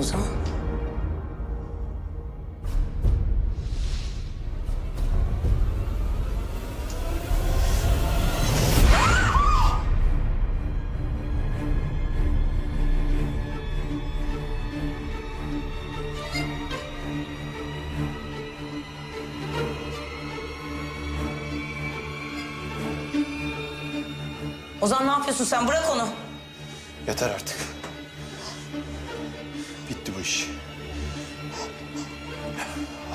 Ozan. Ozan ne yapıyorsun sen? Bırak onu. Yeter artık. Bitti bu iş.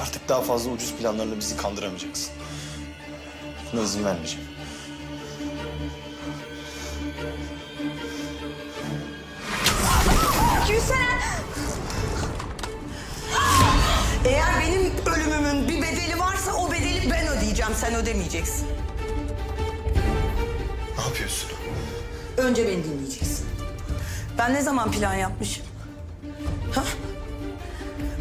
Artık daha fazla ucuz planlarla bizi kandıramayacaksın. Buna izin vermeyeceğim. Gülseren! Eğer benim ölümümün bir bedeli varsa o bedeli ben ödeyeceğim. Sen ödemeyeceksin. Ne yapıyorsun? Önce beni dinleyeceksin. Ben ne zaman plan yapmışım?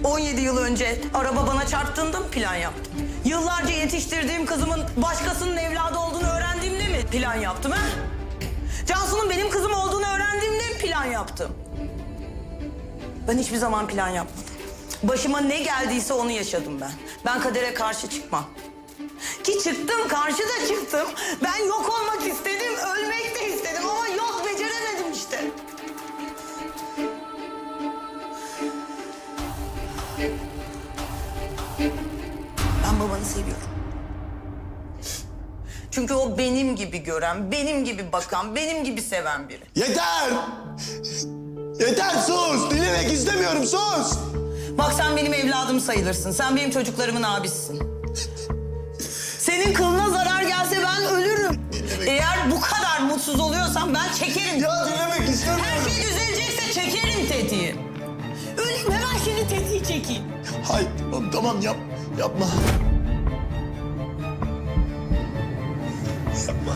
Ha? 17 yıl önce araba bana çarptığında mı plan yaptım? Yıllarca yetiştirdiğim kızımın başkasının evladı olduğunu öğrendiğimde mi plan yaptım ha? Cansu'nun benim kızım olduğunu öğrendiğimde mi plan yaptım? Ben hiçbir zaman plan yapmadım. Başıma ne geldiyse onu yaşadım ben. Ben kadere karşı çıkmam. Ki çıktım, karşı da çıktım. Ben yok olmak istedim, ölmek babanı seviyorum. Çünkü o benim gibi gören, benim gibi bakan, benim gibi seven biri. Yeter! Yeter sus! Dinlemek istemiyorum sus! Bak sen benim evladım sayılırsın. Sen benim çocuklarımın abisisin. Senin kılına zarar gelse ben ölürüm. Eğer bu kadar mutsuz oluyorsan ben çekerim. Ya dinlemek Her istemiyorum. şey düzelecekse çekerim tetiği. Öleyim hemen şimdi tetiği çekeyim. Hayır tamam, tamam yap, yapma. Yapma.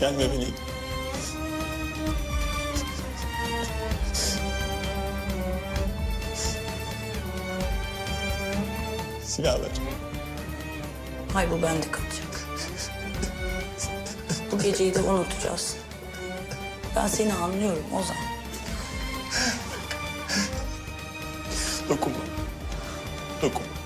Gelmemeliydim. Silah ver. Hay bu bende kalacak. Bu geceyi de unutacağız. Ben seni anlıyorum Ozan. Dokunma. Dokunma.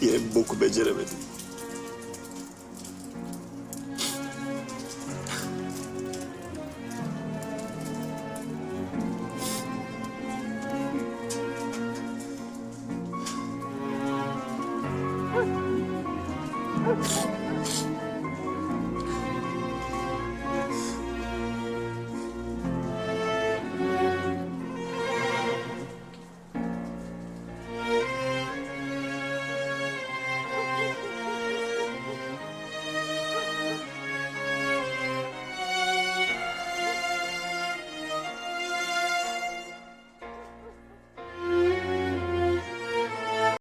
Yine bir boku beceremedim.